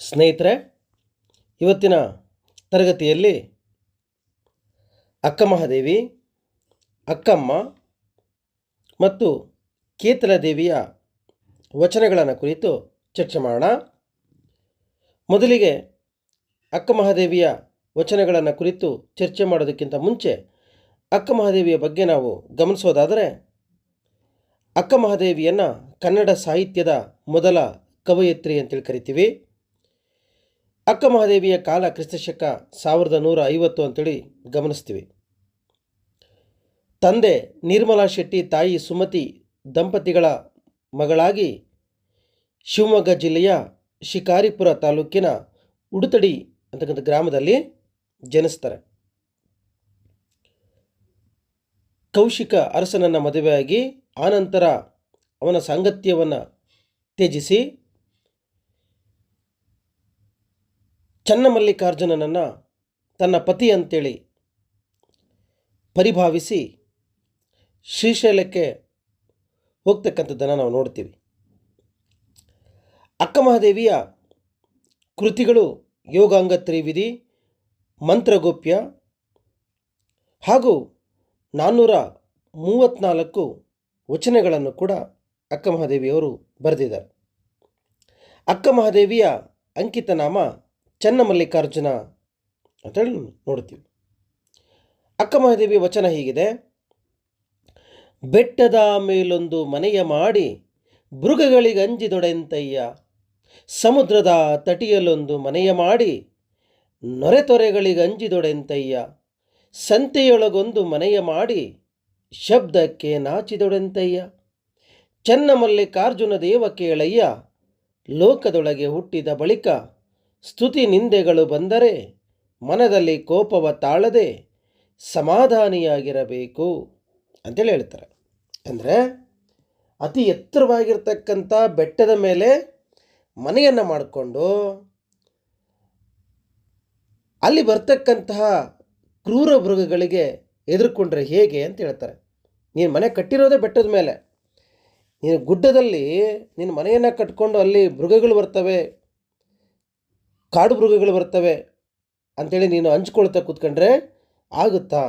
ಸ್ನೇಹಿತರೆ, ಇವತ್ತಿನ ತರಗತಿಯಲ್ಲಿ ಅಕ್ಕ ಮಹಾದೇವಿ, ಅಕ್ಕಮ್ಮ ಮತ್ತು ಕೇತಲ ದೇವಿಯ ವಚನಗಳನ್ನು ಕುರಿತು ಚರ್ಚೆ ಮಾಡೋಣ. ಮೊದಲಿಗೆ ಅಕ್ಕ ಮಹಾದೇವಿಯ ವಚನಗಳನ್ನು ಕುರಿತು ಚರ್ಚೆ ಮಾಡೋದಕ್ಕಿಂತ ಮುಂಚೆ ಅಕ್ಕ ಮಹಾದೇವಿಯ ಬಗ್ಗೆ ನಾವು ಗಮನಿಸೋದಾದರೆ, ಅಕ್ಕ ಮಹಾದೇವಿಯನ್ನು ಕನ್ನಡ ಸಾಹಿತ್ಯದ ಮೊದಲ ಕವಯತ್ರಿ ಅಂತೇಳಿ ಕರಿತೀವಿ. ಅಕ್ಕ ಮಹಾದೇವಿಯ ಕಾಲ ಕ್ರಿಸ್ತಶಕ ಸಾವಿರದ ನೂರ ಐವತ್ತು ಅಂತೇಳಿ ಗಮನಿಸ್ತೀವಿ. ತಂದೆ ನಿರ್ಮಲಾ ಶೆಟ್ಟಿ, ತಾಯಿ ಸುಮತಿ ದಂಪತಿಗಳ ಮಗಳಾಗಿ ಶಿವಮೊಗ್ಗ ಜಿಲ್ಲೆಯ ಶಿಕಾರಿಪುರ ತಾಲೂಕಿನ ಉಡುತಡಿ ಅಂತಕ್ಕಂಥ ಗ್ರಾಮದಲ್ಲಿ ಜನಿಸ್ತಾರೆ. ಕೌಶಿಕ ಅರಸನನ್ನು ಮದುವೆಯಾಗಿ ಆನಂತರ ಅವನ ಸಾಂಗತ್ಯವನ್ನು ತ್ಯಜಿಸಿ ಚನ್ನಮಲ್ಲಿಕಾರ್ಜುನನನ್ನು ತನ್ನ ಪತಿ ಅಂತೇಳಿ ಪರಿಭಾವಿಸಿ ಶ್ರೀಶೈಲಕ್ಕೆ ಹೋಗ್ತಕ್ಕಂಥದ್ದನ್ನು ನಾವು ನೋಡ್ತೀವಿ. ಅಕ್ಕಮಹಾದೇವಿಯ ಕೃತಿಗಳು ಯೋಗಾಂಗ ತ್ರಿವಿಧಿ ಮಂತ್ರಗೋಪ್ಯ ಹಾಗೂ ನಾನ್ನೂರ ಮೂವತ್ತ್ನಾಲ್ಕು ವಚನಗಳನ್ನು ಕೂಡ ಅಕ್ಕಮಹಾದೇವಿಯವರು ಬರೆದಿದ್ದಾರೆ. ಅಕ್ಕ ಮಹಾದೇವಿಯ ಅಂಕಿತ ನಾಮ ಚನ್ನಮಲ್ಲಿಕಾರ್ಜುನ ಅಂತೇಳಿ ನೋಡ್ತೀವಿ. ಅಕ್ಕ ಮಹಾದೇವಿ ವಚನ ಹೀಗಿದೆ. ಬೆಟ್ಟದ ಮೇಲೊಂದು ಮನೆಯ ಮಾಡಿ ಮೃಗಗಳಿಗೆ ಅಂಜಿದೊಡೆಂತಯ್ಯ ಸಮುದ್ರದ ತಟಿಯಲ್ಲೊಂದು ಮನೆಯ ಮಾಡಿ ನೊರೆತೊರೆಗಳಿಗೆ ಅಂಜಿದೊಡೆಂತಯ್ಯ ಸಂತೆಯೊಳಗೊಂದು ಮನೆಯ ಮಾಡಿ ಶಬ್ದಕ್ಕೆ ನಾಚಿದೊಡೆಂತಯ್ಯ. ಚನ್ನಮಲ್ಲಿಕಾರ್ಜುನ ದೇವ ಕೇಳಯ್ಯ, ಲೋಕದೊಳಗೆ ಹುಟ್ಟಿದ ಬಳಿಕ ಸ್ತುತಿ ನಿಂದೆಗಳು ಬಂದರೆ ಮನದಲ್ಲಿ ಕೋಪವ ತಾಳದೆ ಸಮಾಧಾನಿಯಾಗಿರಬೇಕು ಅಂತೇಳಿ ಹೇಳ್ತಾರೆ. ಅಂದರೆ ಅತಿ ಎತ್ತರವಾಗಿರ್ತಕ್ಕಂಥ ಬೆಟ್ಟದ ಮೇಲೆ ಮನೆಯನ್ನು ಮಾಡಿಕೊಂಡು ಅಲ್ಲಿ ಬರ್ತಕ್ಕಂತಹ ಕ್ರೂರ ಮೃಗಗಳಿಗೆ ಎದುರುಕೊಂಡ್ರೆ ಹೇಗೆ ಅಂತ ಹೇಳ್ತಾರೆ. ನೀನು ಮನೆ ಕಟ್ಟಿರೋದೇ ಬೆಟ್ಟದ ಮೇಲೆ. ನೀನು ಗುಡ್ಡದಲ್ಲಿ ನಿನ್ನ ಮನೆಯನ್ನು ಕಟ್ಕೊಂಡು ಅಲ್ಲಿ ಮೃಗಗಳು ಬರ್ತವೆ ಕಾಡು ಮೃಗಗಳು ಬರ್ತವೆ ಅಂಥೇಳಿ ನೀನು ಹಂಚ್ಕೊಳ್ತಾ ಕೂತ್ಕೊಂಡ್ರೆ ಆಗುತ್ತಾ?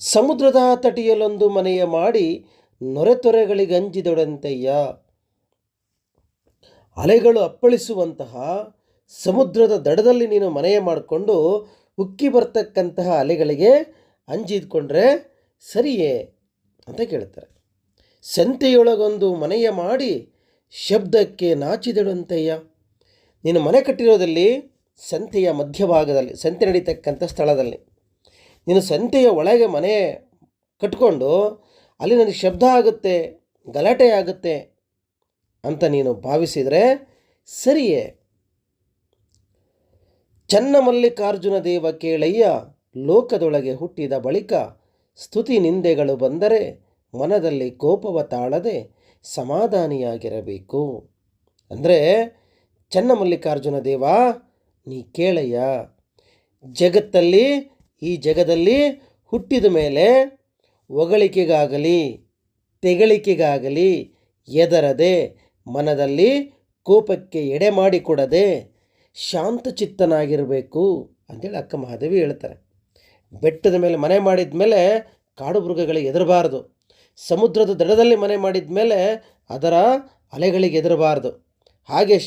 ಸಮುದ್ರದ ತಟಿಯಲ್ಲೊಂದು ಮನೆಯ ಮಾಡಿ ನೊರೆತೊರೆಗಳಿಗೆ ಅಂಜಿದೊಡಂತಯ್ಯ ಅಲೆಗಳು ಅಪ್ಪಳಿಸುವಂತಹ ಸಮುದ್ರದ ದಡದಲ್ಲಿ ನೀನು ಮನೆಯ ಮಾಡಿಕೊಂಡು ಉಕ್ಕಿ ಬರ್ತಕ್ಕಂತಹ ಅಲೆಗಳಿಗೆ ಅಂಜಿದ್ಕೊಂಡ್ರೆ ಸರಿಯೇ ಅಂತ ಕೇಳ್ತಾರೆ. ಸಂತೆಯೊಳಗೊಂದು ಮನೆಯ ಮಾಡಿ ಶಬ್ದಕ್ಕೆ ನಾಚಿದಳಂತಯ್ಯ ನೀನು ಮನೆ ಕಟ್ಟಿರೋದಲ್ಲಿ ಸಂತೆಯ ಮಧ್ಯಭಾಗದಲ್ಲಿ, ಸಂತೆ ನಡೀತಕ್ಕಂಥ ಸ್ಥಳದಲ್ಲಿ. ನೀನು ಸಂತೆಯ ಒಳಗೆ ಮನೆ ಕಟ್ಕೊಂಡು ಅಲ್ಲಿ ನನಗೆ ಶಬ್ದ ಆಗುತ್ತೆ, ಗಲಾಟೆ ಆಗುತ್ತೆ ಅಂತ ನೀನು ಭಾವಿಸಿದರೆ ಸರಿಯೇ? ಚನ್ನಮಲ್ಲಿಕಾರ್ಜುನ ದೇವ ಕೇಳಯ್ಯ, ಲೋಕದೊಳಗೆ ಹುಟ್ಟಿದ ಬಳಿಕ ಸ್ತುತಿ ನಿಂದೆಗಳು ಬಂದರೆ ಮನದಲ್ಲಿ ಕೋಪವ ತಾಳದೆ ಸಮಾಧಾನಿಯಾಗಿರಬೇಕು. ಅಂದರೆ ಚನ್ನಮಲ್ಲಿಕಾರ್ಜುನ ದೇವ, ನೀ ಕೇಳಯ್ಯ. ಜಗತ್ತಲ್ಲಿ, ಈ ಜಗದಲ್ಲಿ ಹುಟ್ಟಿದ ಮೇಲೆ ಹೊಗಳಿಕೆಗಾಗಲಿ, ತೆಗಳಿಕೆಗಾಗಲಿ ಎದರದೆ ಮನದಲ್ಲಿ ಕೋಪಕ್ಕೆ ಎಡೆ ಮಾಡಿಕೊಡದೆ ಶಾಂತಚಿತ್ತನಾಗಿರಬೇಕು ಅಂತೇಳಿ ಅಕ್ಕ ಮಹಾದೇವಿ ಹೇಳ್ತಾರೆ. ಬೆಟ್ಟದ ಮೇಲೆ ಮನೆ ಮಾಡಿದ ಮೇಲೆ ಕಾಡು ಮೃಗಗಳಿಗೆ ಎದರಬಾರದು ಸಮುದ್ರದ ದಡದಲ್ಲಿ ಮನೆ ಮಾಡಿದ ಮೇಲೆ ಅದರ ಅಲೆಗಳಿಗೆ ಎದರಬಾರದು ಹಾಗೆ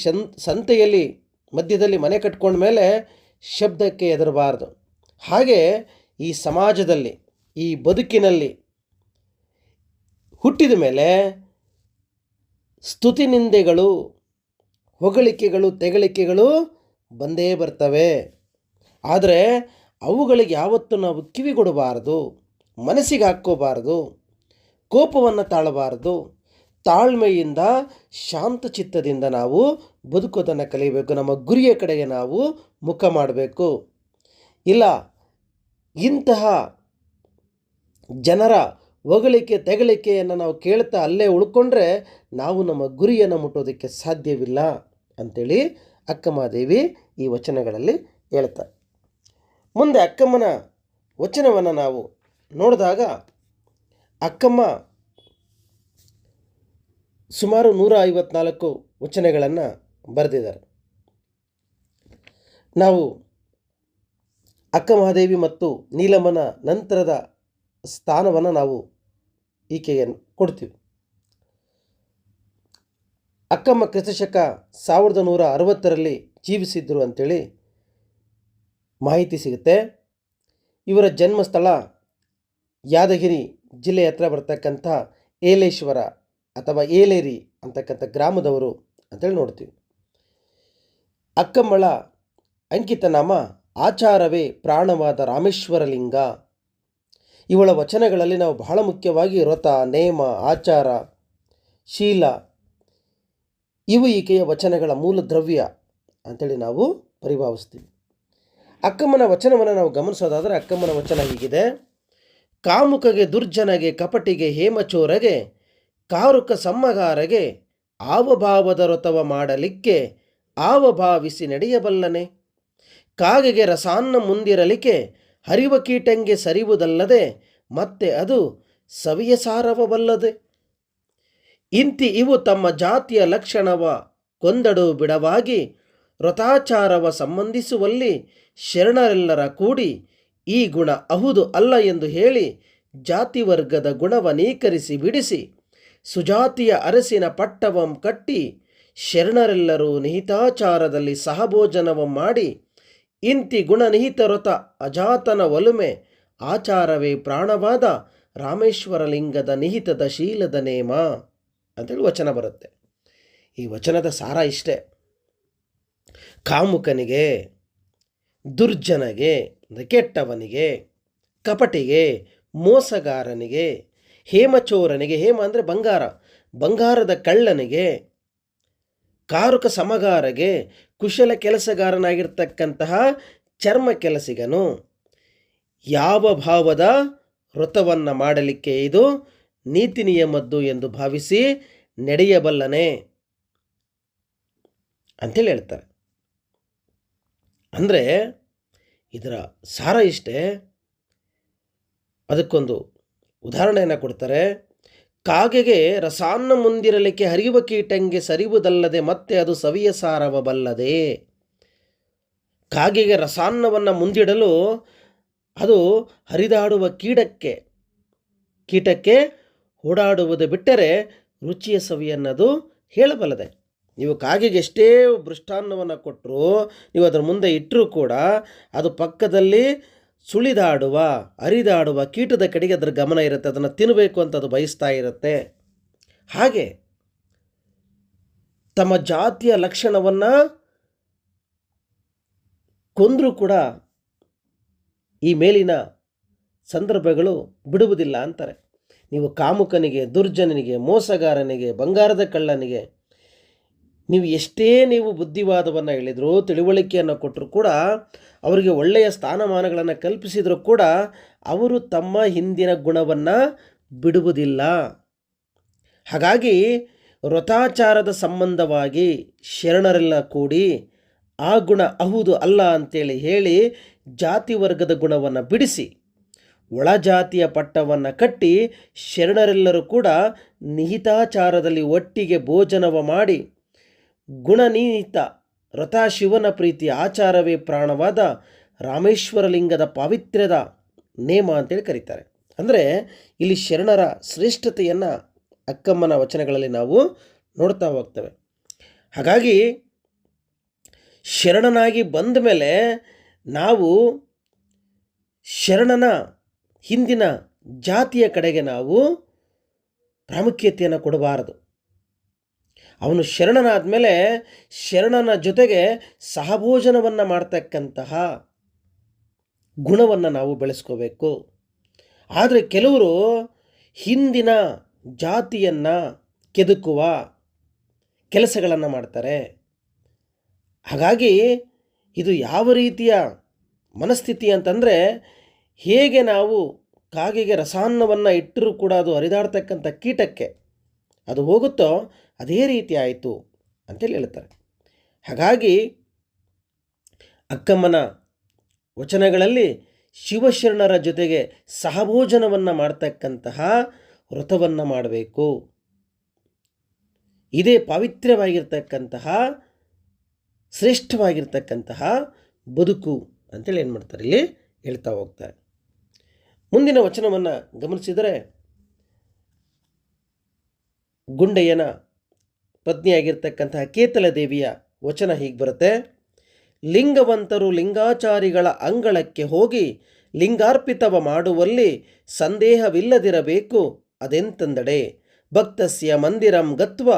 ಸಂತೆಯಲ್ಲಿ ಮಧ್ಯದಲ್ಲಿ ಮನೆ ಕಟ್ಕೊಂಡ ಮೇಲೆ ಶಬ್ದಕ್ಕೆ ಹೆದರಬಾರ್ದು. ಹಾಗೆ ಈ ಸಮಾಜದಲ್ಲಿ, ಈ ಬದುಕಿನಲ್ಲಿ ಹುಟ್ಟಿದ ಮೇಲೆ ಸ್ತುತಿ ನಿಂದೆಗಳು, ಹೊಗಳಿಕೆಗಳು, ತೆಗಳಿಕೆಗಳು ಬಂದೇ ಬರ್ತವೆ. ಆದರೆ ಅವುಗಳಿಗೆ ಯಾವತ್ತೂ ನಾವು ಕಿವಿಗೊಡಬಾರ್ದು, ಮನಸ್ಸಿಗೆ ಹಾಕ್ಕೋಬಾರ್ದು, ಕೋಪವನ್ನು ತಾಳಬಾರದು. ತಾಳ್ಮೆಯಿಂದ, ಶಾಂತ ಚಿತ್ತದಿಂದ ನಾವು ಬದುಕೋದನ್ನು ಕಲಿಯಬೇಕು. ನಮ್ಮ ಗುರಿಯ ಕಡೆಗೆ ನಾವು ಮುಖ ಮಾಡಬೇಕು. ಇಲ್ಲ, ಇಂತಹ ಜನರ ಹೊಗಳಿಕೆ, ತೆಗಳಿಕೆಯನ್ನು ನಾವು ಕೇಳ್ತಾ ಅಲ್ಲೇ ಉಳ್ಕೊಂಡ್ರೆ ನಾವು ನಮ್ಮ ಗುರಿಯನ್ನು ಮುಟ್ಟೋದಕ್ಕೆ ಸಾಧ್ಯವಿಲ್ಲ ಅಂಥೇಳಿ ಅಕ್ಕಮಹಾದೇವಿ ಈ ವಚನಗಳಲ್ಲಿ ಹೇಳ್ತಾರೆ. ಮುಂದೆ ಅಕ್ಕಮ್ಮನ ವಚನವನ್ನು ನಾವು ನೋಡಿದಾಗ, ಅಕ್ಕಮ್ಮ ಸುಮಾರು ನೂರ ಐವತ್ನಾಲ್ಕು ವಚನಗಳನ್ನು ಬರೆದಿದ್ದಾರೆ. ನಾವು ಅಕ್ಕಮಹಾದೇವಿ ಮತ್ತು ನೀಲಮ್ಮನ ನಂತರದ ಸ್ಥಾನವನ್ನು ನಾವು ಈಕೆಗೆ ಕೊಡ್ತೀವಿ. ಅಕ್ಕಮ್ಮ ಕ್ರಿಸ್ತಶಕ ಸಾವಿರದ ನೂರ ಅರವತ್ತರಲ್ಲಿ ಜೀವಿಸಿದ್ದರು ಅಂಥೇಳಿ ಮಾಹಿತಿ ಸಿಗುತ್ತೆ. ಇವರ ಜನ್ಮಸ್ಥಳ ಯಾದಗಿರಿ ಜಿಲ್ಲೆ ಹತ್ರ ಬರ್ತಕ್ಕಂಥ ಏಲೇಶ್ವರ ಅಥವಾ ಏಲೇರಿ ಅಂತಕ್ಕಂಥ ಗ್ರಾಮದವರು ಅಂತೇಳಿ ನೋಡ್ತೀವಿ. ಅಕ್ಕಮ್ಮಳ ಅಂಕಿತ ನಾಮ ಆಚಾರವೇ ಪ್ರಾಣವಾದ ರಾಮೇಶ್ವರಲಿಂಗ. ಇವಳ ವಚನಗಳಲ್ಲಿ ನಾವು ಬಹಳ ಮುಖ್ಯವಾಗಿ ವ್ರತ, ನೇಮ, ಆಚಾರ, ಶೀಲ ಇವು ಈಕೆಯ ವಚನಗಳ ಮೂಲ ದ್ರವ್ಯ ಅಂಥೇಳಿ ನಾವು ಪರಿಭಾವಿಸ್ತೀವಿ. ಅಕ್ಕಮ್ಮನ ವಚನವನ್ನು ನಾವು ಗಮನಿಸೋದಾದರೆ ಅಕ್ಕಮ್ಮನ ವಚನ ಹೀಗಿದೆ. ಕಾಮುಕಗೆ ದುರ್ಜನಗೆ ಕಪಟಿಗೆ ಹೇಮಚೋರಗೆ ಕಾರುಕ ಸಮ್ಮಗಾರಗೆ ಆವಭಾವದ ವ್ರತವ ಮಾಡಲಿಕ್ಕೆ ಆವಭಾವಿಸಿ ನಡೆಯಬಲ್ಲನೆ. ಕಾಗೆಗೆ ರಸಾನ್ನ ಮುಂದಿರಲಿಕ್ಕೆ ಹರಿವ ಕೀಟಂಗೆ ಸರಿವುದಲ್ಲದೆ ಮತ್ತೆ ಅದು ಸವಿಯ ಸಾರವಬಲ್ಲದೆ. ಇಂತಿ ಇವು ತಮ್ಮ ಜಾತಿಯ ಲಕ್ಷಣವ ಕೊಂದಡು ಬಿಡವಾಗಿ ವ್ರತಾಚಾರವ ಸಂಬಂಧಿಸುವಲ್ಲಿ ಶರಣರೆಲ್ಲರ ಕೂಡಿ ಈ ಗುಣ ಅಹುದು ಅಲ್ಲ ಎಂದು ಹೇಳಿ ಜಾತಿ ವರ್ಗದ ಗುಣವನೀಕರಿಸಿ ಬಿಡಿಸಿ ಸುಜಾತಿಯ ಅರಸಿನ ಪಟ್ಟವಂ ಕಟ್ಟಿ ಶರಣರೆಲ್ಲರೂ ನಿಹಿತಾಚಾರದಲ್ಲಿ ಸಹಭೋಜನವ ಮಾಡಿ ಇಂತಿ ಗುಣನಿಹಿತರೊತ ಅಜಾತನ ಒಲುಮೆ ಆಚಾರವೇ ಪ್ರಾಣವಾದ ರಾಮೇಶ್ವರಲಿಂಗದ ನಿಹಿತದ ಶೀಲದ ನೇಮ ಅಂತೇಳಿ ವಚನ ಬರುತ್ತೆ. ಈ ವಚನದ ಸಾರ ಇಷ್ಟೇ. ಕಾಮುಕನಿಗೆ, ದುರ್ಜನಗೆ, ಕೆಟ್ಟವನಿಗೆ, ಕಪಟಿಗೆ, ಮೋಸಗಾರನಿಗೆ ಹೇಮಚೋರನಿಗೆ ಹೇಮ ಅಂದರೆ ಬಂಗಾರ, ಬಂಗಾರದ ಕಳ್ಳನಿಗೆ, ಕಾರುಕ ಸಮಗಾರಗೆ, ಕುಶಲ ಕೆಲಸಗಾರನಾಗಿರ್ತಕ್ಕಂತಹ ಚರ್ಮ ಕೆಲಸಿಗನು. ಯಾವ ಭಾವದ ವ್ರತವನ್ನು ಮಾಡಲಿಕ್ಕೆ ಇದು ನೀತಿ ನಿಯಮದ್ದು ಎಂದು ಭಾವಿಸಿ ನಡೆಯಬಲ್ಲನೆ ಅಂಥೇಳಿ ಹೇಳ್ತಾರೆ. ಅಂದರೆ ಇದರ ಸಾರ ಇಷ್ಟೇ. ಅದಕ್ಕೊಂದು ಉದಾಹರಣೆಯನ್ನು ಕೊಡ್ತಾರೆ. ಕಾಗೆಗೆ ರಸಾನ್ನ ಮುಂದಿರಲಿಕ್ಕೆ ಹರಿಯುವ ಕೀಟಂಗೆ ಸರಿಯುವುದಲ್ಲದೆ ಮತ್ತೆ ಅದು ಸವಿಯ ಸಾರವಬಲ್ಲದೆ. ಕಾಗೆಗೆ ರಸಾನ್ನವನ್ನು ಮುಂದಿಡಲು ಅದು ಹರಿದಾಡುವ ಕೀಟಕ್ಕೆ ಕೀಟಕ್ಕೆ ಓಡಾಡುವುದು ಬಿಟ್ಟರೆ ರುಚಿಯ ಸವಿಯನ್ನದು ಹೇಳಬಲ್ಲದೆ. ನೀವು ಕಾಗೆಗೆ ಎಷ್ಟೇ ಮೃಷ್ಟಾನ್ನವನ್ನು ಕೊಟ್ಟರು ನೀವು ಅದರ ಮುಂದೆ ಇಟ್ಟರೂ ಕೂಡ ಅದು ಪಕ್ಕದಲ್ಲಿ ಸುಳಿದಾಡುವ, ಅರಿದಾಡುವ ಕೀಟದ ಕಡೆಗೆ ಅದರ ಗಮನ ಇರುತ್ತೆ, ಅದನ್ನು ತಿನ್ನಬೇಕು ಅಂತ ಅದು ಬಯಸ್ತಾ ಇರುತ್ತೆ. ಹಾಗೆ ತಮ್ಮ ಜಾತಿಯ ಲಕ್ಷಣವನ್ನು ಕೊಂದರೂ ಕೂಡ ಈ ಮೇಲಿನ ಸಂದರ್ಭಗಳು ಬಿಡುವುದಿಲ್ಲ ಅಂತಾರೆ. ನೀವು ಕಾಮುಕನಿಗೆ, ದುರ್ಜನನಿಗೆ, ಮೋಸಗಾರನಿಗೆ, ಬಂಗಾರದ ಕಳ್ಳನಿಗೆ ನೀವು ಎಷ್ಟೇ ನೀವು ಬುದ್ಧಿವಾದವನ್ನು ಹೇಳಿದ್ರು, ತಿಳುವಳಿಕೆಯನ್ನು ಕೊಟ್ಟರು ಕೂಡ, ಅವರಿಗೆ ಒಳ್ಳೆಯ ಸ್ಥಾನಮಾನಗಳನ್ನು ಕಲ್ಪಿಸಿದರೂ ಕೂಡ, ಅವರು ತಮ್ಮ ಹಿಂದಿನ ಗುಣವನ್ನು ಬಿಡುವುದಿಲ್ಲ. ಹಾಗಾಗಿ ವ್ರತಾಚಾರದ ಸಂಬಂಧವಾಗಿ ಶರಣರೆಲ್ಲ ಕೂಡಿ, ಆ ಗುಣ ಅಹುದು ಅಲ್ಲ ಅಂತೇಳಿ ಹೇಳಿ, ಜಾತಿ ವರ್ಗದ ಗುಣವನ್ನು ಬಿಡಿಸಿ, ಒಳ ಜಾತಿಯ ಪಟ್ಟವನ್ನು ಕಟ್ಟಿ, ಶರಣರೆಲ್ಲರೂ ಕೂಡ ನಿಹಿತಾಚಾರದಲ್ಲಿ ಒಟ್ಟಿಗೆ ಭೋಜನವ ಮಾಡಿ ಗುಣನೀತ ರಥ ಶಿವನ ಪ್ರೀತಿ ಆಚಾರವೇ ಪ್ರಾಣವಾದ ರಾಮೇಶ್ವರಲಿಂಗದ ಪಾವಿತ್ರ್ಯದ ನೇಮ ಅಂತೇಳಿ ಕರೀತಾರೆ. ಅಂದರೆ ಇಲ್ಲಿ ಶರಣರ ಶ್ರೇಷ್ಠತೆಯನ್ನು ಅಕ್ಕಮ್ಮನ ವಚನಗಳಲ್ಲಿ ನಾವು ನೋಡ್ತಾ ಹೋಗ್ತೇವೆ. ಹಾಗಾಗಿ ಶರಣನಾಗಿ ಬಂದ ಮೇಲೆ ನಾವು ಶರಣನ ಹಿಂದಿನ ಜಾತಿಯ ಕಡೆಗೆ ನಾವು ಪ್ರಾಮುಖ್ಯತೆಯನ್ನು ಕೊಡಬಾರದು. ಅವನು ಶರಣನಾದ ಮೇಲೆ ಶರಣನ ಜೊತೆಗೆ ಸಹಭೋಜನವನ್ನು ಮಾಡ್ತಕ್ಕಂತಹ ಗುಣವನ್ನು ನಾವು ಬೆಳೆಸ್ಕೋಬೇಕು. ಆದರೆ ಕೆಲವರು ಹಿಂದಿನ ಜಾತಿಯನ್ನು ಕೆದುಕುವ ಕೆಲಸಗಳನ್ನು ಮಾಡ್ತಾರೆ. ಹಾಗಾಗಿ ಇದು ಯಾವ ರೀತಿಯ ಮನಸ್ಥಿತಿ ಅಂತಂದರೆ ಹೇಗೆ ನಾವು ಕಾಗೆಗೆ ರಸಾನ್ನವನ್ನು ಇಟ್ಟರೂ ಕೂಡ ಅದು ಹರಿದಾಡ್ತಕ್ಕಂಥ ಕೀಟಕ್ಕೆ ಅದು ಹೋಗುತ್ತೋ ಅದೇ ರೀತಿ ಆಯಿತು ಅಂತೇಳಿ ಹೇಳ್ತಾರೆ ಹಾಗಾಗಿ ಅಕ್ಕಮ್ಮನ ವಚನಗಳಲ್ಲಿ ಶಿವಶರಣರ ಜೊತೆಗೆ ಸಹಭೋಜನವನ್ನು ಮಾಡ್ತಕ್ಕಂತಹ ವ್ರತವನ್ನು ಮಾಡಬೇಕು. ಇದೇ ಪಾವಿತ್ರ್ಯವಾಗಿರ್ತಕ್ಕಂತಹ, ಶ್ರೇಷ್ಠವಾಗಿರ್ತಕ್ಕಂತಹ ಬದುಕು ಅಂತೇಳಿ ಏನು ಮಾಡ್ತಾರೆ ಇಲ್ಲಿ ಹೇಳ್ತಾ ಹೋಗ್ತಾರೆ. ಮುಂದಿನ ವಚನವನ್ನು ಗಮನಿಸಿದರೆ ಗುಂಡಯ್ಯನ ಪತ್ನಿಯಾಗಿರ್ತಕ್ಕಂತಹ ಕೇತಲ ದೇವಿಯ ವಚನ ಹೀಗೆ ಬರುತ್ತೆ. ಲಿಂಗವಂತರು ಲಿಂಗಾಚಾರಿಗಳ ಅಂಗಳಕ್ಕೆ ಹೋಗಿ ಲಿಂಗಾರ್ಪಿತವ ಮಾಡುವಲ್ಲಿ ಸಂದೇಹವಿಲ್ಲದಿರಬೇಕು ಅದೆಂತಂದಡೆ? ಭಕ್ತಸ್ಯ ಮಂದಿರಂ ಗತ್ವ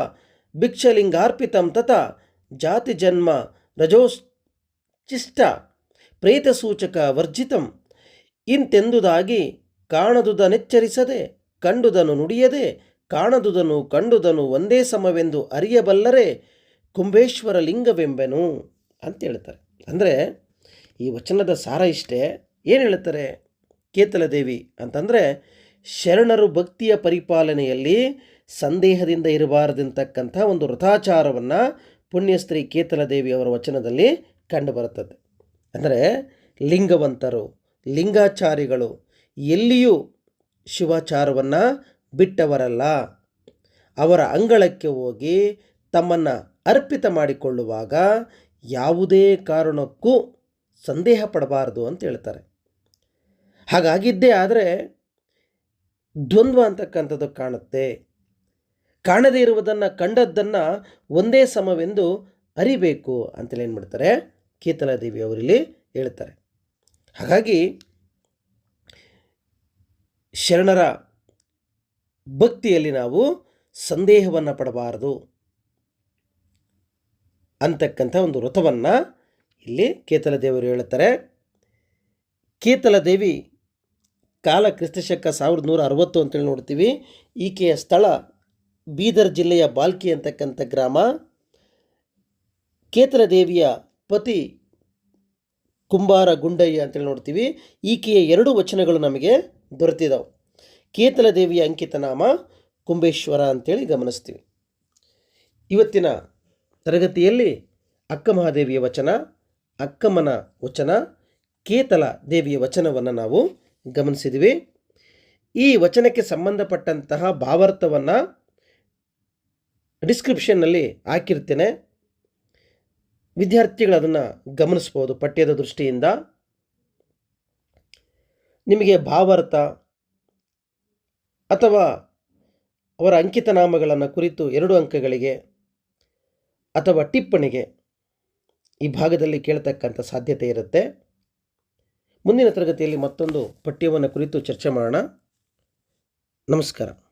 ಭಿಕ್ಷಲಿಂಗಾರ್ಪಿತಂ ತತ ಜಾತಿ ಜನ್ಮ ರಜೋಶ್ಚಿಷ್ಟ ಪ್ರೇತಸೂಚಕ ವರ್ಜಿತಂ. ಇಂತೆಂದುದಾಗಿ ಕಾಣದುದನೆಚ್ಚರಿಸದೆ, ಕಂಡುದನು ನುಡಿಯದೆ ಕಾಣದುದನು, ಕಂಡುದನು, ಒಂದೇ ಸಮವೆಂದು ಅರಿಯಬಲ್ಲರೆ ಕುಂಭೇಶ್ವರ ಲಿಂಗವೆಂಬೆನು ಅಂತ ಹೇಳ್ತಾರೆ. ಅಂದರೆ ಈ ವಚನದ ಸಾರ ಇಷ್ಟೇ. ಏನು ಹೇಳ್ತಾರೆ ಕೇತಲದೇವಿ ಅಂತಂದರೆ, ಶರಣರು ಭಕ್ತಿಯ ಪರಿಪಾಲನೆಯಲ್ಲಿ ಸಂದೇಹದಿಂದ ಇರಬಾರದಂತಕ್ಕಂಥ ಒಂದು ವೃಥಾಚಾರವನ್ನು ಪುಣ್ಯಸ್ತ್ರೀ ಕೇತಲದೇವಿ ಅವರ ವಚನದಲ್ಲಿ ಕಂಡುಬರುತ್ತದೆ. ಅಂದರೆ ಲಿಂಗವಂತರು, ಲಿಂಗಾಚಾರಿಗಳು ಎಲ್ಲಿಯೂ ಶಿವಾಚಾರವನ್ನು ಬಿಟ್ಟವರಲ್ಲ. ಅವರ ಅಂಗಳಕ್ಕೆ ಹೋಗಿ ತಮ್ಮನ್ನು ಅರ್ಪಿತ ಮಾಡಿಕೊಳ್ಳುವಾಗ ಯಾವುದೇ ಕಾರಣಕ್ಕೂ ಸಂದೇಹ ಪಡಬಾರದು ಅಂತ ಹೇಳ್ತಾರೆ. ಹಾಗಾಗಿದ್ದೇ ಆದರೆ ದ್ವಂದ್ವ ಅಂತಕ್ಕಂಥದ್ದು ಕಾಣುತ್ತೆ. ಕಾಣದೇ ಇರುವುದನ್ನು ಕಂಡದ್ದನ್ನು ಒಂದೇ ಸಮವೆಂದು ಅರಿಬೇಕು ಅಂತೇಳಿ ಏನು ಮಾಡ್ತಾರೆ? ಕೀತಲಾದೇವಿ ಅವರಲ್ಲಿ ಹೇಳ್ತಾರೆ. ಹಾಗಾಗಿ ಶರಣರ ಭಕ್ತಿಯಲ್ಲಿ ನಾವು ಸಂದೇಹವನ್ನು ಪಡಬಾರದು. ಅಂತಕ್ಕಂಥ ಒಂದು ವ್ರತವನ್ನು ಇಲ್ಲಿ ಕೇತಲ ದೇವರು ಹೇಳುತ್ತಾರೆ. ಕೇತಲ ದೇವಿ ಕಾಲ ಕ್ರಿಸ್ತಶಕ ಸಾವಿರದ ನೂರ ಅರವತ್ತು ಅಂತೇಳಿ ನೋಡ್ತೀವಿ. ಈಕೆಯ ಸ್ಥಳ ಬೀದರ್ ಜಿಲ್ಲೆಯ ಬಾಲ್ಕಿ ಅಂತಕ್ಕಂಥ ಗ್ರಾಮ. ಕೇತಲ ದೇವಿಯ ಪತಿ ಕುಂಬಾರ ಗುಂಡಯ್ಯ ಅಂತೇಳಿ ನೋಡ್ತೀವಿ. ಈಕೆಯ ಎರಡು ವಚನಗಳು ನಮಗೆ ದೊರೆತಿದ್ದಾವೆ ಕೇತಲ ದೇವಿಯ ಅಂಕಿತ ನಾಮ ಕುಂಬೇಶ್ವರ ಅಂತೇಳಿ ಗಮನಿಸ್ತೀವಿ. ಇವತ್ತಿನ ತರಗತಿಯಲ್ಲಿ ಅಕ್ಕ ಮಹಾದೇವಿಯ ವಚನ, ಅಕ್ಕಮ್ಮನ ವಚನ ಕೇತಲ ದೇವಿಯ ವಚನವನ್ನು ನಾವು ಗಮನಿಸಿದ್ವಿ. ಈ ವಚನಕ್ಕೆ ಸಂಬಂಧಪಟ್ಟಂತಹ ಭಾವಾರ್ಥವನ್ನು ಡಿಸ್ಕ್ರಿಪ್ಷನ್ನಲ್ಲಿ ಹಾಕಿರ್ತೇನೆ. ವಿದ್ಯಾರ್ಥಿಗಳು ಅದನ್ನು ಗಮನಿಸ್ಬೋದು ಪಠ್ಯದ ದೃಷ್ಟಿಯಿಂದ. ನಿಮಗೆ ಭಾವಾರ್ಥ ಅಥವಾ ಅವರ ಅಂಕಿತ ನಾಮಗಳನ್ನು ಕುರಿತು ಎರಡು ಅಂಕಗಳಿಗೆ ಅಥವಾ ಟಿಪ್ಪಣಿಗೆ ಈ ಭಾಗದಲ್ಲಿ ಕೇಳ್ತಕ್ಕಂಥ ಸಾಧ್ಯತೆ ಇರುತ್ತೆ. ಮುಂದಿನ ತರಗತಿಯಲ್ಲಿ ಮತ್ತೊಂದು ಪಠ್ಯವನ್ನು ಕುರಿತು ಚರ್ಚೆ ಮಾಡೋಣ. ನಮಸ್ಕಾರ.